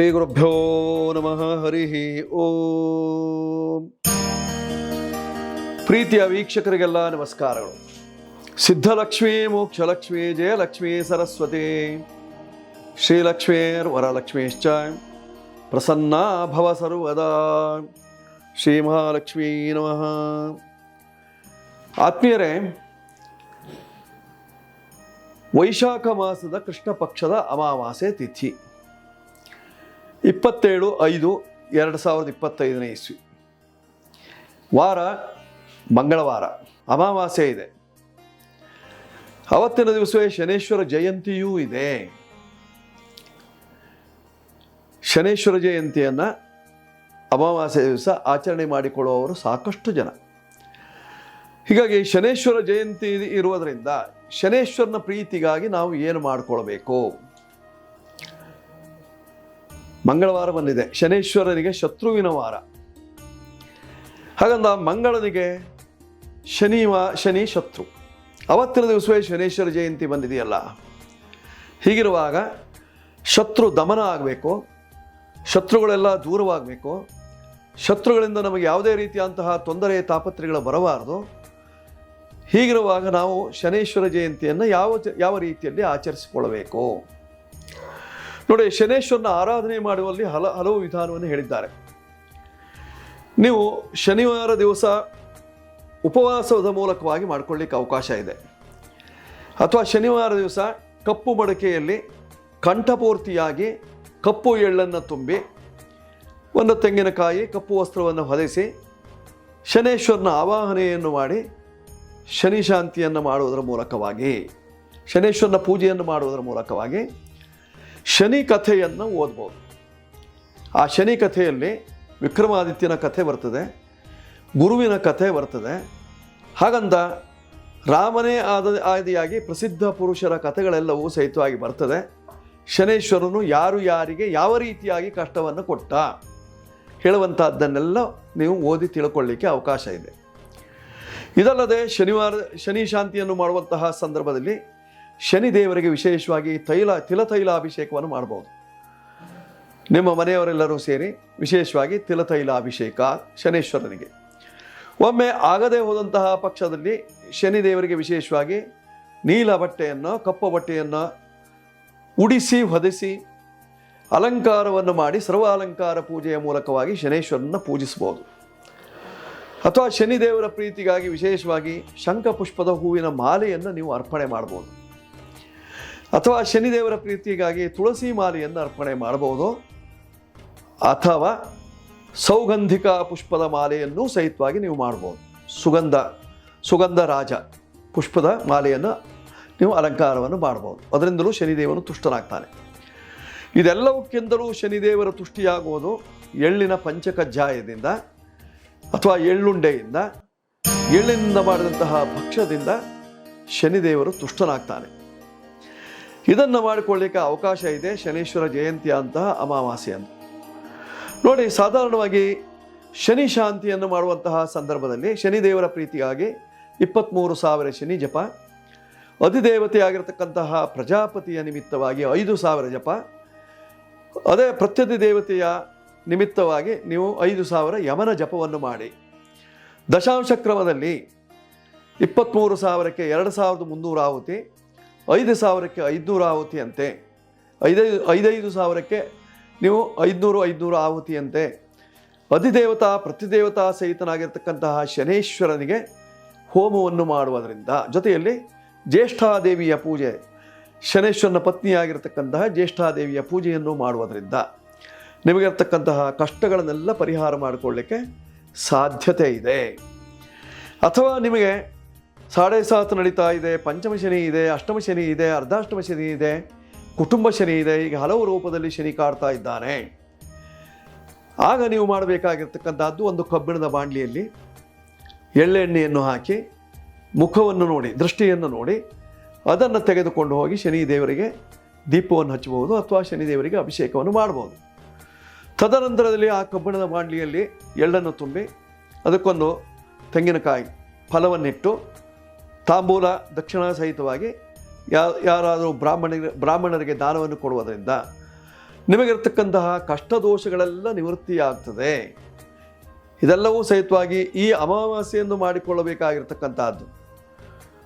ಶ್ರೀ ಗುರುಭ್ಯೋ ನಮಃ, ಹರಿ, ಓಂ. ಪ್ರೀತಿಯ ವೀಕ್ಷಕರಿಗೆಲ್ಲ ನಮಸ್ಕಾರಗಳು. ಸಿದ್ಧಲಕ್ಷ್ಮೀ, ಮೋಕ್ಷಲಕ್ಷ್ಮೀ, ಜಯಲಕ್ಷ್ಮೀ, ಸರಸ್ವತಿ. ಶ್ರೀಲಕ್ಷ್ಮೀರ್ ವರಲಕ್ಷ್ಮೀಶ್ಚ. ಪ್ರಸನ್ನ ಭವ ಸರ್ವದಾ. ಶ್ರೀ ಮಹಾಲಕ್ಷ್ಮೀ ನಮಃ. ಆತ್ಮೀಯರೇ, ವೈಶಾಖ ಮಾಸದ ಕೃಷ್ಣ ಪಕ್ಷದ ಅಮಾವಾಸ್ಯೆ ತಿಥಿ. ಇಪ್ಪತ್ತೇಳು, ಐದು, ಎರಡು ಸಾವಿರದ ಇಪ್ಪತ್ತೈದನೇ ಇಸ್ವಿ. ವಾರ, ಮಂಗಳವಾರ, ಅಮಾವಾಸ್ಯೆ ಇದೆ. ಅವತ್ತಿನ ದಿವಸವೇ ಶನೇಶ್ವರ ಜಯಂತಿಯೂ ಇದೆ. ಶನೇಶ್ವರ ಜಯಂತಿಯನ್ನು ಅಮಾವಾಸ್ಯೆ ದಿವಸ ಆಚರಣೆ ಮಾಡಿಕೊಳ್ಳುವವರು ಸಾಕಷ್ಟು ಜನ. ಹೀಗಾಗಿ ಶನೇಶ್ವರ ಜಯಂತಿ ಇರುವುದರಿಂದ ಶನೇಶ್ವರನ ಪ್ರೀತಿಗಾಗಿ ನಾವು ಏನು ಮಾಡಿಕೊಳ್ಬೇಕು? ಮಂಗಳವಾರ ಬಂದಿದೆ. ಶನೇಶ್ವರನಿಗೆ ಶತ್ರುವಿನ ವಾರ. ಹಾಗಂದ ಮಂಗಳನಿಗೆ ಶನಿವಾ, ಶನಿ ಶತ್ರು. ಅವತ್ತಿನ ದಿವಸವೇ ಶನೇಶ್ವರ ಜಯಂತಿ ಬಂದಿದೆಯಲ್ಲ. ಹೀಗಿರುವಾಗ ಶತ್ರು ದಮನ ಆಗಬೇಕು. ಶತ್ರುಗಳೆಲ್ಲ ದೂರವಾಗಬೇಕು. ಶತ್ರುಗಳಿಂದ ನಮಗೆ ಯಾವುದೇ ರೀತಿಯಂತಹ ತೊಂದರೆ ತಾಪತ್ರೆಗಳು ಬರಬಾರದು. ಹೀಗಿರುವಾಗ ನಾವು ಶನೇಶ್ವರ ಜಯಂತಿಯನ್ನು ಯಾವ ಯಾವ ರೀತಿಯಲ್ಲಿ ಆಚರಿಸಿಕೊಳ್ಳಬೇಕು? ನೋಡಿ, ಶನೇಶ್ವರನ ಆರಾಧನೆ ಮಾಡುವಲ್ಲಿ ಹಲ, ಹಲವು ವಿಧಾನವನ್ನು ಹೇಳಿದ್ದಾರೆ. ನೀವು ಶನಿವಾರ ದಿವಸ ಉಪವಾಸದ ಮೂಲಕವಾಗಿ ಮಾಡ್ಕೊಳ್ಳಿಕ್ಕೆ ಅವಕಾಶ ಇದೆ. ಅಥವಾ ಶನಿವಾರ ದಿವಸ ಕಪ್ಪು ಮಡಕೆಯಲ್ಲಿ ಕಂಠಪೂರ್ತಿಯಾಗಿ ಕಪ್ಪು ಎಳ್ಳನ್ನು ತುಂಬಿ, ಒಂದು ತೆಂಗಿನಕಾಯಿ, ಕಪ್ಪು ವಸ್ತ್ರವನ್ನು ಹೊದಿಸಿ, ಶನೇಶ್ವರನ ಆವಾಹನೆಯನ್ನು ಮಾಡಿ, ಶನಿ ಶಾಂತಿಯನ್ನು ಮಾಡುವುದರ ಮೂಲಕವಾಗಿ, ಶನೇಶ್ವರನ ಪೂಜೆಯನ್ನು ಮಾಡುವುದರ ಮೂಲಕವಾಗಿ ಶನಿ ಕಥೆಯನ್ನು ಓದ್ಬೋದು. ಆ ಶನಿ ಕಥೆಯಲ್ಲಿ ವಿಕ್ರಮಾದಿತ್ಯನ ಕಥೆ ಬರ್ತದೆ, ಗುರುವಿನ ಕಥೆ ಬರ್ತದೆ. ಹಾಗಂತ ರಾಮನೇ ಆದ, ಆದಿಯಾಗಿ ಪ್ರಸಿದ್ಧ ಪುರುಷರ ಕಥೆಗಳೆಲ್ಲವೂ ಸಹಿತವಾಗಿ ಬರ್ತದೆ. ಶನೇಶ್ವರನು ಯಾರು ಯಾರಿಗೆ ಯಾವ ರೀತಿಯಾಗಿ ಕಷ್ಟವನ್ನು ಕೊಟ್ಟ ಹೇಳುವಂಥದ್ದನ್ನೆಲ್ಲ ನೀವು ಓದಿ ತಿಳ್ಕೊಳ್ಳಿಕ್ಕೆ ಅವಕಾಶ ಇದೆ. ಇದಲ್ಲದೆ ಶನಿವಾರ, ಶನಿ ಶಾಂತಿಯನ್ನು ಮಾಡುವಂತಹ ಸಂದರ್ಭದಲ್ಲಿ ಶನಿ ದೇವರಿಗೆ ವಿಶೇಷವಾಗಿ ತೈಲ ತಿಲತೈಲ ಅಭಿಷೇಕವನ್ನು ಮಾಡ್ಬೋದು. ನಿಮ್ಮ ಮನೆಯವರೆಲ್ಲರೂ ಸೇರಿ ವಿಶೇಷವಾಗಿ ತಿಲತೈಲ ಅಭಿಷೇಕ ಶನೇಶ್ವರನಿಗೆ. ಒಮ್ಮೆ ಆಗದೆ ಹೋದಂತಹ ಪಕ್ಷದಲ್ಲಿ ಶನಿ ದೇವರಿಗೆ ವಿಶೇಷವಾಗಿ ನೀಲ ಬಟ್ಟೆಯನ್ನು, ಕಪ್ಪು ಬಟ್ಟೆಯನ್ನು ಉಡಿಸಿ, ಹೊದಿಸಿ, ಅಲಂಕಾರವನ್ನು ಮಾಡಿ ಸರ್ವ ಅಲಂಕಾರ ಪೂಜೆಯ ಮೂಲಕವಾಗಿ ಶನೇಶ್ವರನ ಪೂಜಿಸಬಹುದು. ಅಥವಾ ಶನಿದೇವರ ಪ್ರೀತಿಗಾಗಿ ವಿಶೇಷವಾಗಿ ಶಂಖಪುಷ್ಪದ ಹೂವಿನ ಮಾಲೆಯನ್ನು ನೀವು ಅರ್ಪಣೆ ಮಾಡ್ಬೋದು. ಅಥವಾ ಶನಿದೇವರ ಪ್ರೀತಿಗಾಗಿ ತುಳಸಿ ಮಾಲೆಯನ್ನು ಅರ್ಪಣೆ ಮಾಡಬಹುದು. ಅಥವಾ ಸೌಗಂಧಿಕ ಪುಷ್ಪದ ಮಾಲೆಯನ್ನು ಸಹಿತವಾಗಿ ನೀವು ಮಾಡ್ಬೋದು ಸುಗಂಧ ಸುಗಂಧ ರಾಜ ಪುಷ್ಪದ ಮಾಲೆಯನ್ನು ನೀವು ಅಲಂಕಾರವನ್ನು ಮಾಡ್ಬೋದು ಅದರಿಂದಲೂ ಶನಿದೇವನು ತುಷ್ಟನಾಗ್ತಾನೆ. ಇದೆಲ್ಲವಕ್ಕಿಂತಲೂ ಶನಿದೇವರ ತುಷ್ಟಿಯಾಗುವುದು ಎಳ್ಳಿನ ಪಂಚಕಜ್ಜಾಯದಿಂದ ಅಥವಾ ಎಳ್ಳುಂಡೆಯಿಂದ, ಎಳ್ಳಿನಿಂದ ಮಾಡಿದಂತಹ ಭಕ್ಷ್ಯದಿಂದ ಶನಿದೇವರು ತುಷ್ಟನಾಗ್ತಾನೆ. ಇದನ್ನು ಮಾಡಿಕೊಳ್ಳಿಕ್ಕೆ ಅವಕಾಶ ಇದೆ ಶನೀಶ್ವರ ಜಯಂತಿ ಅಂತಹ ಅಮಾವಾಸ್ಯೆ ಅಂತ ನೋಡಿ, ಸಾಧಾರಣವಾಗಿ ಶನಿ ಶಾಂತಿಯನ್ನು ಮಾಡುವಂತಹ ಸಂದರ್ಭದಲ್ಲಿ ಶನಿದೇವರ ಪ್ರೀತಿಗಾಗಿ ಇಪ್ಪತ್ತ್ಮೂರು ಸಾವಿರ ಶನಿ ಜಪ ಅಧಿದೇವತೆಯಾಗಿರ್ತಕ್ಕಂತಹ ಪ್ರಜಾಪತಿಯ ನಿಮಿತ್ತವಾಗಿ ಐದು ಸಾವಿರ ಜಪ, ಅದೇ ಪ್ರತ್ಯಧಿ ದೇವತೆಯ ನಿಮಿತ್ತವಾಗಿ ನೀವು ಐದು ಸಾವಿರ ಯಮನ ಜಪವನ್ನು ಮಾಡಿ. ದಶಾಂಶ ಕ್ರಮದಲ್ಲಿ ಇಪ್ಪತ್ತ್ಮೂರು ಸಾವಿರಕ್ಕೆ ಎರಡು ಸಾವಿರದ ಮುನ್ನೂರು ಆಹುತಿ ಐದು ಸಾವಿರಕ್ಕೆ ಐದುನೂರು ಆಹುತಿ ಅಂತೆ. ಐದೈದು ಐದೈದು ಸಾವಿರಕ್ಕೆ ನೀವು ಐದುನೂರು ಐದುನೂರು ಆಹುತಿಯಂತೆ ಅಧಿದೇವತಾ ಪ್ರತಿದೇವತಾ ಸಹಿತನಾಗಿರ್ತಕ್ಕಂತಹ ಶನೇಶ್ವರನಿಗೆ ಹೋಮವನ್ನು ಮಾಡುವುದರಿಂದ ಜೊತೆಯಲ್ಲಿ ಜ್ಯೇಷ್ಠಾದೇವಿಯ ಪೂಜೆ, ಶನೇಶ್ವರನ ಪತ್ನಿಯಾಗಿರ್ತಕ್ಕಂತಹ ಜ್ಯೇಷ್ಠಾದೇವಿಯ ಪೂಜೆಯನ್ನು ಮಾಡುವುದರಿಂದ ನಿಮಗಿರ್ತಕ್ಕಂತಹ ಕಷ್ಟಗಳನ್ನೆಲ್ಲ ಪರಿಹಾರ ಮಾಡಿಕೊಳ್ಳಿಕ್ಕೆ ಸಾಧ್ಯತೆ ಇದೆ. ಅಥವಾ ನಿಮಗೆ ಸಾಡೆ ಸಾತ್ ನಡೀತಾ ಇದೆ, ಪಂಚಮ ಶನಿ ಇದೆ, ಅಷ್ಟಮ ಶನಿ ಇದೆ, ಅರ್ಧಾಷ್ಟಮ ಶನಿ ಇದೆ, ಕುಟುಂಬ ಶನಿ ಇದೆ ಈಗ ಹಲವು ರೂಪದಲ್ಲಿ ಶನಿ ಕಾಡ್ತಾ ಇದ್ದಾನೆ. ಆಗ ನೀವು ಮಾಡಬೇಕಾಗಿರ್ತಕ್ಕಂಥದ್ದು ಒಂದು ಕಬ್ಬಿಣದ ಬಾಂಡ್ಲಿಯಲ್ಲಿ ಎಳ್ಳೆಣ್ಣೆಯನ್ನು ಹಾಕಿ, ಮುಖವನ್ನು ನೋಡಿ, ದೃಷ್ಟಿಯನ್ನು ನೋಡಿ, ಅದನ್ನು ತೆಗೆದುಕೊಂಡು ಹೋಗಿ ಶನಿ ದೇವರಿಗೆ ದೀಪವನ್ನು ಹಚ್ಚಬಹುದು ಅಥವಾ ಶನಿ ದೇವರಿಗೆ ಅಭಿಷೇಕವನ್ನು ಮಾಡ್ಬೋದು ತದನಂತರದಲ್ಲಿ ಆ ಕಬ್ಬಿಣದ ಬಾಂಡ್ಲಿಯಲ್ಲಿ ಎಳ್ಳನ್ನು ತುಂಬಿ, ಅದಕ್ಕೊಂದು ತೆಂಗಿನಕಾಯಿ ಫಲವನ್ನಿಟ್ಟು ತಾಂಬೂಲ ದಕ್ಷಿಣ ಸಹಿತವಾಗಿ ಯಾರಾದರೂ ಬ್ರಾಹ್ಮಣರಿಗೆ ಬ್ರಾಹ್ಮಣರಿಗೆ ದಾನವನ್ನು ಕೊಡುವುದರಿಂದ ನಿಮಗಿರ್ತಕ್ಕಂತಹ ಕಷ್ಟ ದೋಷಗಳೆಲ್ಲ ನಿವೃತ್ತಿಯಾಗ್ತದೆ. ಇದೆಲ್ಲವೂ ಸಹಿತವಾಗಿ ಈ ಅಮಾವಾಸ್ಯೆಯನ್ನು ಮಾಡಿಕೊಳ್ಳಬೇಕಾಗಿರ್ತಕ್ಕಂಥದ್ದು.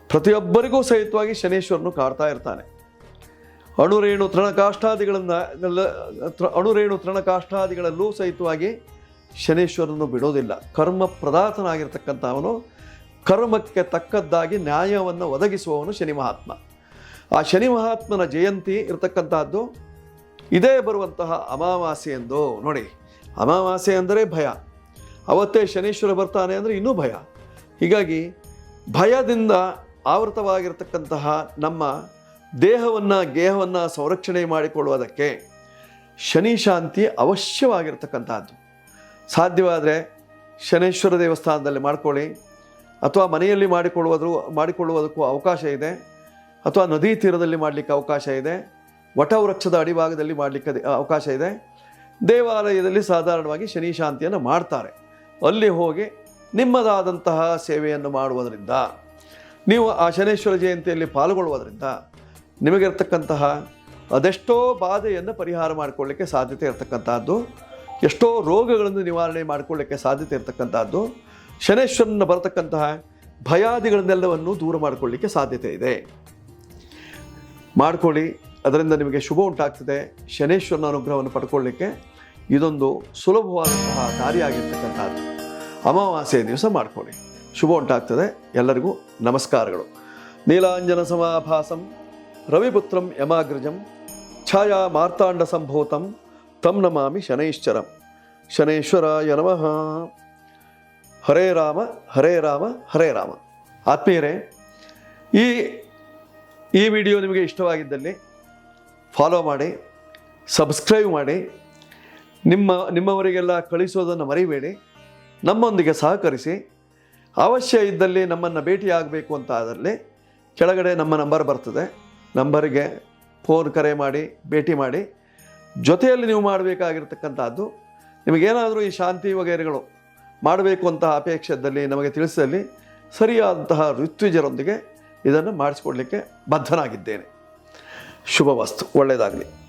ಪ್ರತಿಯೊಬ್ಬರಿಗೂ ಸಹಿತವಾಗಿ ಶನೇಶ್ವರನು ಕಾಡ್ತಾ ಇರ್ತಾನೆ. ಅಣುರೇಣು ತೃಣಕಾಷ್ಠಾದಿಗಳನ್ನು ಅಣುರೇಣು ತೃಣಕಾಷ್ಠಾದಿಗಳಲ್ಲೂ ಸಹಿತವಾಗಿ ಶನೇಶ್ವರನು ಬಿಡೋದಿಲ್ಲ. ಕರ್ಮ ಪ್ರದಾತನಾಗಿರ್ತಕ್ಕಂಥ ಅವನು ಕರ್ಮಕ್ಕೆ ತಕ್ಕದ್ದಾಗಿ ನ್ಯಾಯವನ್ನು ಒದಗಿಸುವವನು ಶನಿ ಮಹಾತ್ಮ. ಆ ಶನಿ ಮಹಾತ್ಮನ ಜಯಂತಿ ಇರತಕ್ಕಂತಹದ್ದು ಇದೇ ಬರುವಂತಹ ಅಮಾವಾಸ್ಯೆ ಎಂದು ನೋಡಿ. ಅಮಾವಾಸ್ಯೆ ಅಂದರೆ ಭಯ. ಅವತ್ತೇ ಶನೀಶ್ವರ ಬರ್ತಾನೆ ಅಂದರೆ ಇನ್ನೂ ಭಯ. ಹೀಗಾಗಿ ಭಯದಿಂದ ಆವೃತವಾಗಿರ್ತಕ್ಕಂತಹ ನಮ್ಮ ದೇಹವನ್ನು, ಗೇಹವನ್ನು ಸಂರಕ್ಷಣೆ ಮಾಡಿಕೊಳ್ಳುವುದಕ್ಕೆ ಶನಿ ಶಾಂತಿ ಅವಶ್ಯವಾಗಿರ್ತಕ್ಕಂತಹದ್ದು. ಸಾಧ್ಯವಾದರೆ ಶನೇಶ್ವರ ದೇವಸ್ಥಾನದಲ್ಲಿ ಮಾಡ್ಕೊಳ್ಳಿ. ಅಥವಾ ಮನೆಯಲ್ಲಿ ಮಾಡಿಕೊಳ್ಳುವುದ್ರ, ಮಾಡಿಕೊಳ್ಳುವುದಕ್ಕೂ ಅವಕಾಶ ಇದೆ. ಅಥವಾ ನದಿ ತೀರದಲ್ಲಿ ಮಾಡಲಿಕ್ಕೆ ಅವಕಾಶ ಇದೆ. ವಟವೃಕ್ಷದ ಅಡಿಭಾಗದಲ್ಲಿ ಮಾಡಲಿಕ್ಕೆ ಅವಕಾಶ ಇದೆ. ದೇವಾಲಯದಲ್ಲಿ ಸಾಧಾರಣವಾಗಿ ಶನಿ ಶಾಂತಿಯನ್ನು ಮಾಡ್ತಾರೆ. ಅಲ್ಲಿ ಹೋಗಿ ನಿಮ್ಮದಾದಂತಹ ಸೇವೆಯನ್ನು ಮಾಡುವುದರಿಂದ, ನೀವು ಆ ಶನೇಶ್ವರ ಜಯಂತಿಯಲ್ಲಿ ಪಾಲ್ಗೊಳ್ಳುವುದರಿಂದ ನಿಮಗಿರ್ತಕ್ಕಂತಹ ಅದೆಷ್ಟೋ ಬಾಧೆಯನ್ನು ಪರಿಹಾರ ಮಾಡಿಕೊಳ್ಳಿಕ್ಕೆ ಸಾಧ್ಯತೆ ಇರತಕ್ಕಂಥದ್ದು, ಎಷ್ಟೋ ರೋಗಗಳನ್ನು ನಿವಾರಣೆ ಮಾಡಿಕೊಳ್ಳಿಕ್ಕೆ ಸಾಧ್ಯತೆ ಇರತಕ್ಕಂಥದ್ದು ಶನೇಶ್ವರನ ಬರತಕ್ಕಂತಹ ಭಯಾದಿಗಳನ್ನೆಲ್ಲವನ್ನು ದೂರ ಮಾಡಿಕೊಳ್ಳಿಕ್ಕೆ ಸಾಧ್ಯತೆ ಇದೆ. ಮಾಡಿಕೊಳ್ಳಿ, ಅದರಿಂದ ನಿಮಗೆ ಶುಭ ಉಂಟಾಗ್ತದೆ. ಶನೇಶ್ವರನ ಅನುಗ್ರಹವನ್ನು ಪಡ್ಕೊಳ್ಳಿಕ್ಕೆ ಇದೊಂದು ಸುಲಭವಾದಂತಹ ದಾರಿ ಆಗಿರ್ತಕ್ಕಂಥದ್ದು ಅಮಾವಾಸ್ಯೆ ದಿವಸ ಮಾಡಿಕೊಳ್ಳಿ. ಶುಭ ಉಂಟಾಗ್ತದೆ. ಎಲ್ಲರಿಗೂ ನಮಸ್ಕಾರಗಳು. ನೀಲಾಂಜನ ಸಮಾಭಾಸಂ, ರವಿಪುತ್ರಂ ಯಮಾಗ್ರಜಂ, ಛಾಯಾ ಮಾರ್ತಾಂಡ ಸಂಭೂತಂ, ತಂ ನಮಾಮಿ ಶನೈಶ್ಚರಂ. ಶನೇಶ್ವರಾಯ ನಮಃ. ಹರೇ ರಾಮ ಹರೇ ರಾಮ ಹರೇ ರಾಮ. ಆತ್ಮೀಯರೇ, ಈ ಈ ವಿಡಿಯೋ ನಿಮಗೆ ಇಷ್ಟವಾಗಿದ್ದಲ್ಲಿ ಫಾಲೋ ಮಾಡಿ ಸಬ್ಸ್ಕ್ರೈಬ್ ಮಾಡಿ, ನಿಮ್ಮ, ನಿಮ್ಮವರಿಗೆಲ್ಲ ಕಳಿಸೋದನ್ನು ಮರಿಬೇಡಿ, ನಮ್ಮೊಂದಿಗೆ ಸಹಕರಿಸಿ, ಅವಶ್ಯ ಇದ್ದಲ್ಲಿ ನಮ್ಮನ್ನು ಭೇಟಿಯಾಗಬೇಕು ಅಂತ ಆದಲ್ಲಿ ಕೆಳಗಡೆ ನಮ್ಮ ನಂಬರ್ ಬರ್ತದೆ. ನಂಬರಿಗೆ ಫೋನ್ ಕರೆ ಮಾಡಿ, ಭೇಟಿ ಮಾಡಿ, ಜೊತೆಯಲ್ಲಿ ನೀವು ಮಾಡಬೇಕಾಗಿರ್ತಕ್ಕಂಥದ್ದು ನಿಮಗೇನಾದರೂ ಈ ಶಾಂತಿ ವಗೈರೆಗಳು ಮಾಡಬೇಕು ಅಂತ ಅಪೇಕ್ಷೆ ಇದ್ದಲ್ಲಿ ನಮಗೆ ತಿಳಿಸಿದಲ್ಲಿ ಸರಿಯಾದಂತಹ ಋತ್ವಿಜರೊಂದಿಗೆ ಇದನ್ನು ಮಾಡಿಸ್ಕೊಡ್ಲಿಕ್ಕೆ ಬದ್ಧನಾಗಿದ್ದೇನೆ. ಶುಭ ವಸ್ತು ಒಳ್ಳೆಯದಾಗಲಿ.